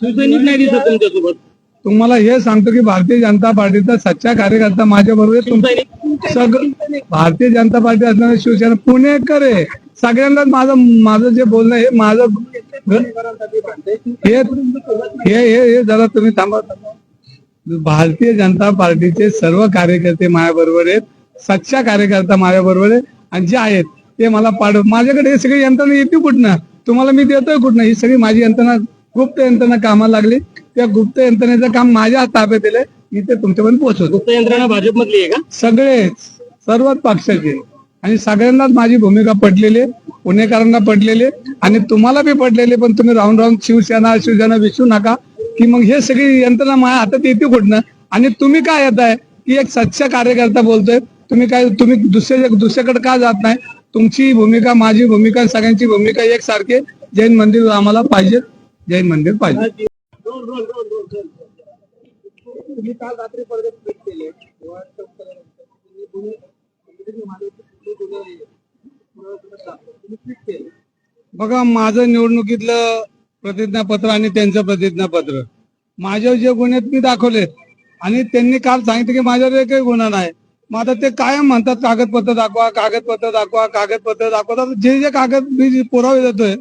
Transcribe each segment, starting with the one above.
शिवसैनिक नाही दिसत तुमच्यासोबत. तुम्हाला हे सांगतो की भारतीय जनता पार्टीचा सच्चा कार्यकर्ता माझ्या बरोबर सगळं भारतीय जनता पार्टी असणारे शिवसेना पुणेकर आहे सगळ्यांनाच माझं माझं जे बोलणं हे माझं हे हे हे जरा तुम्ही थांबा. भारतीय जनता पार्टीचे सर्व कार्यकर्ते माझ्या बरोबर आहेत. सच्चा कार्यकर्ता माझ्या बरोबर आहे. आणि जे आहेत ते मला पाठव माझ्याकडे हे सगळी यंत्रणा येते कुठनं? तुम्हाला मी देतोय कुठनं? ही सगळी माझी यंत्रणा गुप्त यंत्रणा कामाला लागली. त्या गुप्त यंत्रणेचं काम माझ्या ताब्यात दिलंय मी ते तुमच्यापर्यंत पोहोचवतो. गुप्त यंत्रणा भाजपमधली आहे का? सगळेच सर्वच पक्षाचे. आणि सगळ्यांनाच माझी भूमिका पडलेली आहे. पुणेकरांना पडलेली आहे. आणि तुम्हाला बी पडलेली पण तुम्ही राहून राहून शिवसेना शिवसेना विसरू नका. की मग हे सगळी यंत्रणा माझ्या हातात येते कुठनं? आणि तुम्ही काय येत आहे? की एक सच्चा कार्यकर्ता बोलतोय. तुम्ही काय तुम्ही दुसऱ्या दुसऱ्याकडे का जात नाही? तुमची भूमिका माझी भूमिका सगळ्यांची भूमिका एकसारखी आहे. जैन मंदिर आम्हाला पाहिजे. जैन मंदिर पाहिजे. तुम्ही काल रात्री परत ट्विट केले. बघा माझं निवडणुकीतलं प्रतिज्ञापत्र आणि त्यांचं प्रतिज्ञापत्र. माझ्यावर जे गुन्हे मी दाखवलेत. आणि त्यांनी काल सांगितलं की माझ्यावर एकही गुन्हा नाही. मग आता ते कायम म्हणतात कागदपत्र दाखवा कागदपत्र दाखवा कागदपत्र दाखवा. जे जे कागद मी पुरावे देतोय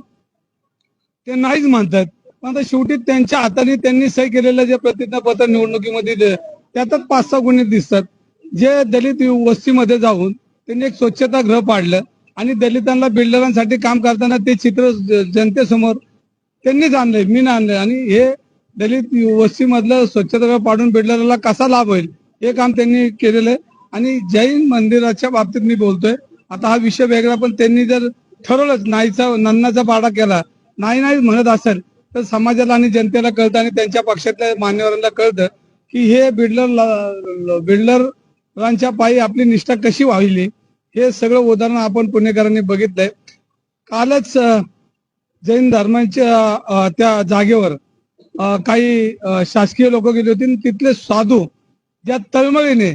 ते नाहीच म्हणतात. आता शेवटी त्यांच्या हाताने त्यांनी सही केलेलं जे प्रतिज्ञापत्र निवडणुकीमध्ये दिलं त्यातच पाच सहा गुन्हे दिसतात. जे दलित वस्तीमध्ये जाऊन त्यांनी एक स्वच्छता गृह पाडलं आणि दलितांना बिल्डरांसाठी काम करताना ते चित्र जनतेसमोर त्यांनीच आणलंय मी आणलंय. आणि हे दलित वस्तीमधलं स्वच्छता पाडून बिल्डरला कसा लाभ होईल हे काम त्यांनी केलेलं आहे. आणि जैन मंदिराच्या बाबतीत मी बोलतोय आता हा विषय वेगळा पण त्यांनी जर ठरवलंच नाहीचा नन्नाचा पाडा केला नाही नाही म्हणत असेल तर समाजाला आणि जनतेला कळतं आणि त्यांच्या पक्षातल्या मान्यवरांना कळतं की हे बिल्डर बिल्डरांच्या पायी आपली निष्ठा कशी वाहिली हे सगळं उदाहरण आपण पुणेकरांनी बघितलंय. कालच जैन धर्मांच्या त्या जागेवर काही शासकीय लोक गेले होते आणि तिथले साधू ज्या तळमळीने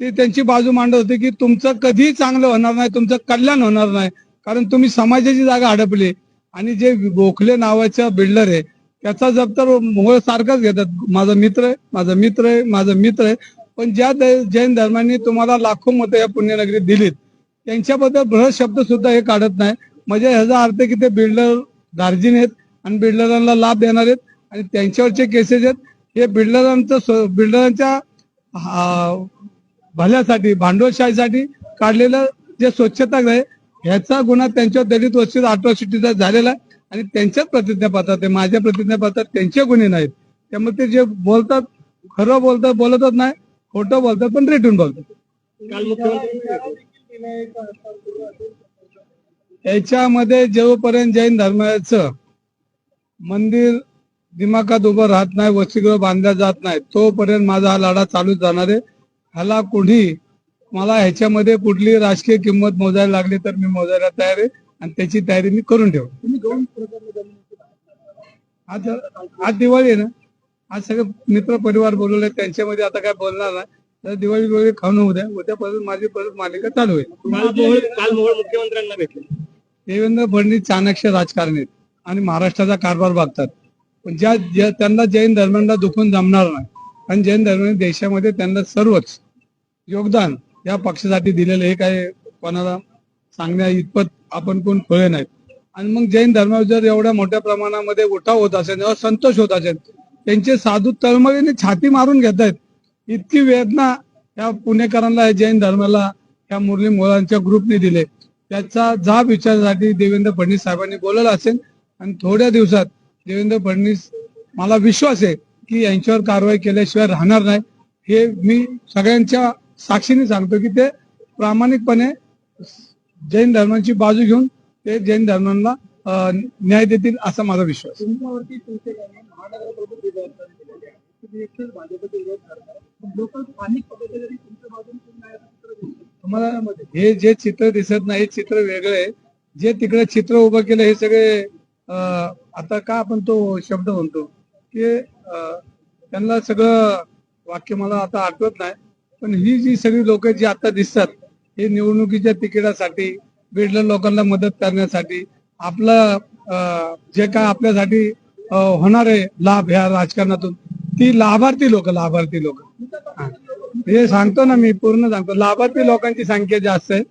ते त्यांची बाजू मांडत होते की तुमचं कधीही चांगलं होणार नाही तुमचं कल्याण होणार नाही कारण तुम्ही समाजाची जागा हडपली. आणि जे गोखले नावाचा बिल्डर आहे त्याचा जब तर मोहळ सारखाच घेतात. माझा मित्र आहे माझा मित्र आहे माझा मित्र आहे. पण ज्या जैन धर्मांनी तुम्हाला लाखो मतं या पुण्यनगरीत दिलीत त्यांच्याबद्दल बृहत शब्द सुद्धा हे काढत नाही. म्हणजे ह्याचा अर्थ की ते बिल्डर दार्जिन आहेत आणि बिल्डरांना लाभ देणार आहेत आणि त्यांच्यावरचे केसेस आहेत. हे बिल्डरांचं स्व- बिल्डरांच्या हा, भल्यासाठी भांडवलशाहीसाठी काढलेलं जे स्वच्छता आहे ह्याचा गुन्हा त्यांच्या दलित वस्तीत अट्रॉसिटीचा झालेला आहे. आणि त्यांच्याच प्रतिज्ञापत्रात आहे. माझ्या प्रतिज्ञापत्रात त्यांचे गुन्हे नाहीत. त्यामुळे ते जे बोलतात खरं बोलतात बोलतच नाही. खोटं बोलतात पण रेटून बोलतात. याच्यामध्ये जोपर्यंत जैन धर्माचं मंदिर दिमाखात उभं राहत नाही वसतिगृह बांधल्या जात नाही तोपर्यंत माझा हा लढा चालूच जाणार आहे. ह्याला कुणी मला ह्याच्यामध्ये कुठली राजकीय किंमत मोजायला लागली तर मी मोजायला तयार आहे आणि त्याची तयारी मी करून ठेवतो आज आज दिवाळी आहे ना? आज सगळे मित्र परिवार बोलवले त्यांच्यामध्ये आता काय बोलणार नाही. तर दिवाळी दिवाळी खाऊन उद्या उद्यापासून माझी परत मालिका चालू काल मोहोळ मुख्यमंत्र्यांना भेटले. देवेंद्र फडणवीस चाणक्य राजकारणी आणि महाराष्ट्राचा कारभार बघतात. पण ज्या ज्या- त्यांना जैन धर्मांना दुखून जमणार नाही. कारण जैन धर्माने देशामध्ये त्यांना सर्वच योगदान या पक्षासाठी दिलेलं हे काय कोणाला सांगण्या इतपत आपण कोण खुळे नाहीत. आणि मग जैन धर्मावर जर एवढ्या मोठ्या प्रमाणामध्ये उठाव होत असेल किंवा संतोष होत असेल त्यांचे साधू तळमळीने छाती मारून घेत आहेत. इतकी वेदना या पुणेकरांना जैन धर्माला या मुरली मुलांच्या ग्रुपने दिले. त्याचा जाब विचारासाठी देवेंद्र फडणवीस साहेबांनी बोलवलं असेल. आणि थोड्या दिवसात देवेंद्र फडणवीस मला विश्वास आहे की यांच्यावर कारवाई केल्याशिवाय राहणार नाही. हे मी सगळ्यांच्या साक्षीने सांगतो की ते प्रामाणिकपणे जैन धर्मांची बाजू घेऊन ते जैन धर्मांना न्याय देतील असा माझा विश्वास. तुम्हाला हे जे चित्र दिसत नाही हे चित्र वेगळं आहे. जे तिकडे चित्र उभं केलं हे सगळे आता का आपण तो शब्द म्हणतो की त्यांना सगळं वाक्य मला आता आठवत नाही. पण ही जी सगळी लोक जी आता दिसतात हे निवडणुकीच्या तिकिटासाठी बिल्डर लोकांना मदत करण्यासाठी आपलं जे काय आपल्यासाठी होणारे लाभ ह्या राजकारणातून ती लाभार्थी लोक लाभार्थी लोक. हे. सांगतो ना मी पूर्ण सांगतो. लाभार्थी लोकांची संख्या जास्त आहे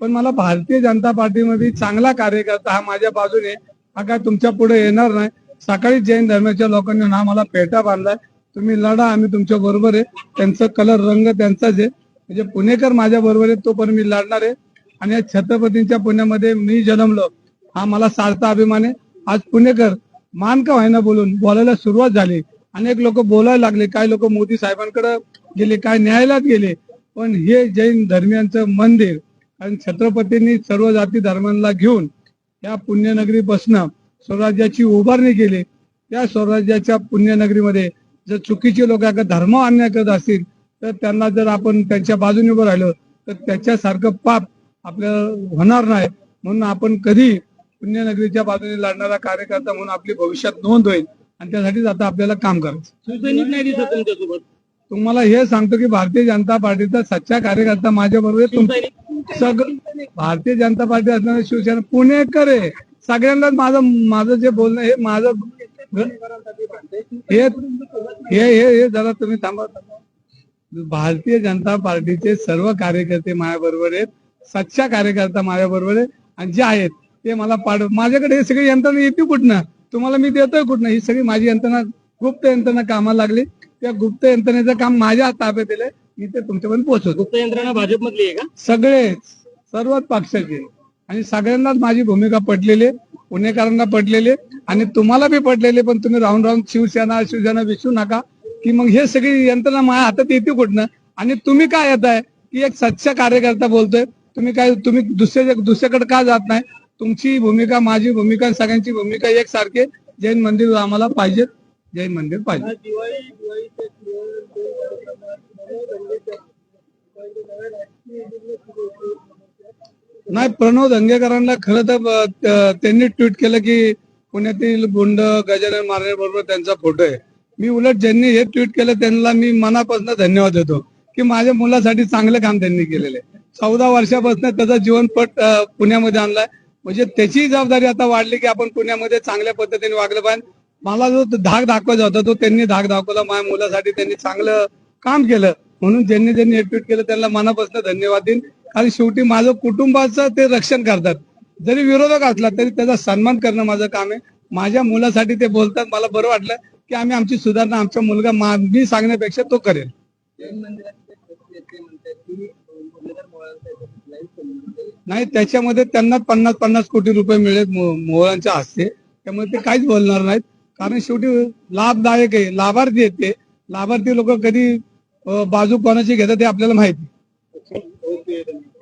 पण मला भारतीय जनता पार्टीमध्ये चांगला कार्यकर्ता हा माझ्या बाजूने हा काय तुमच्यापुढे येणार नाही. सकाळी जैन धर्माच्या लोकांनी हा मला पेटा बांधलाय. तुम्ही लढा आम्ही तुमच्या बरोबर आहे. त्यांचं कलर रंग त्यांचाच आहे. म्हणजे पुणेकर माझ्या बरोबर आहे तो पण मी लढणार आहे. आणि या छत्रपतींच्या पुण्यामध्ये मी जन्मलो. हा मला सार्था अभिमान आहे. आज पुणेकर मान का व्हायना बोलून बोलायला सुरुवात झाली. अनेक लोक बोलायला लागले. काही लोक मोदी साहेबांकडे गेले काय न्यायालयात गेले. पण हे जैन धर्मियांचं मंदिर आणि छत्रपतींनी सर्व जाती धर्मांना घेऊन या पुण्यनगरीपासनं स्वराज्याची उभारणी केली. त्या स्वराज्याच्या पुण्यनगरीमध्ये जर चुकीचे लोक धर्म अन्याय करत असतील तर त्यांना जर आपण त्यांच्या बाजूने उभं राहिलो तर त्याच्यासारखं पाप आपल्याला होणार नाही. म्हणून आपण कधी पुण्यनगरीच्या बाजूने लढणारा कार्यकर्ता म्हणून आपली भविष्यात नोंद होईल. आणि त्यासाठीच आता आपल्याला काम करायचं. तुम्हाला हे सांगतो की भारतीय जनता पार्टीचा सच्चा कार्यकर्ता माझ्या बरोबर सग भारतीय जनता पार्टी असणारे शिवसेना पुणेकर आहे. सगळ्यांनाच माझं माझं जे बोलणं हे माझं हे हे जरा तुम्ही थांबा. भारतीय जनता पार्टीचे सर्व कार्यकर्ते माझ्या बरोबर आहेत. सच्चा कार्यकर्ता माझ्या बरोबर आहे आणि जे आहेत ते मला पाड माझ्याकडे हे सगळी यंत्रणा येते कुठनं? तुम्हाला मी देतोय कुठनं? ही सगळी माझी यंत्रणा गुप्त यंत्रणा कामाला लागली. त्या गुप्त यंत्रणेचं काम माझ्या ताब्यात दिलंय. मी ते तुमच्यापर्यंत पोहोचवतो. गुप्त यंत्रणा भाजपमधली आहे का? सगळेच सर्वच पक्षाचे. आणि सगळ्यांनाच माझी भूमिका पटलेली आहे. पुणेकरांना पडलेले आणि तुम्हाला बी पडलेले पण तुम्ही राहून राहून शिवसेना शिवसेना विसरू नका की मग हे सगळी यंत्रणा माझ्या हातात येते कुठनं आणि तुम्ही काय येत आहे की एक सच्चा कार्यकर्ता बोलतोय तुम्ही काय तुम्ही दुसऱ्या दुसऱ्याकडे का जात नाही तुमची भूमिका माझी भूमिका सगळ्यांची भूमिका एक सारखे जैन मंदिर आम्हाला पाहिजे जैन मंदिर पाहिजे दिवाळी नाही प्रणव दंगेकरांना खरं तर त्यांनी ट्विट केलं की पुण्यातील गुंड गजानन मारणे बरोबर त्यांचा फोटो आहे. मी उलट ज्यांनी हे ट्विट केलं त्यांना मी मनापासून धन्यवाद देतो की माझ्या मुलासाठी चांगलं काम त्यांनी केलेलं आहे. चौदा वर्षापासून त्याचा जीवनपट पुण्यामध्ये आणलाय. म्हणजे त्याची जबाबदारी आता वाढली की आपण पुण्यामध्ये चांगल्या पद्धतीने वागलं पाहिजे. मला जो धाक दाखवायचा होता तो त्यांनी धाक दाखवला. माझ्या मुलासाठी त्यांनी चांगलं काम केलं. म्हणून ज्यांनी ज्यांनी हे ट्विट केलं त्यांना मनापासून धन्यवाद देईन. कारण शेवटी माझं कुटुंबाचं ते रक्षण करतात. जरी विरोधक असला तरी त्याचा सन्मान करणं माझं काम आहे. माझ्या मुलासाठी ते बोलतात. मला बरं वाटलं की आम्ही आमची सुधारणा आमचा मुलगा मी सांगण्यापेक्षा तो करेल. नाही त्याच्यामध्ये त्यांना पन्नास पन्नास कोटी रुपये मिळेल मोहळांच्या हस्ते त्यामुळे ते काहीच बोलणार नाहीत. कारण शेवटी लाभदायक आहे लाभार्थी आहेत ते. लाभार्थी लोक कधी बाजू कोणाची घेतात ते आपल्याला माहिती. dele.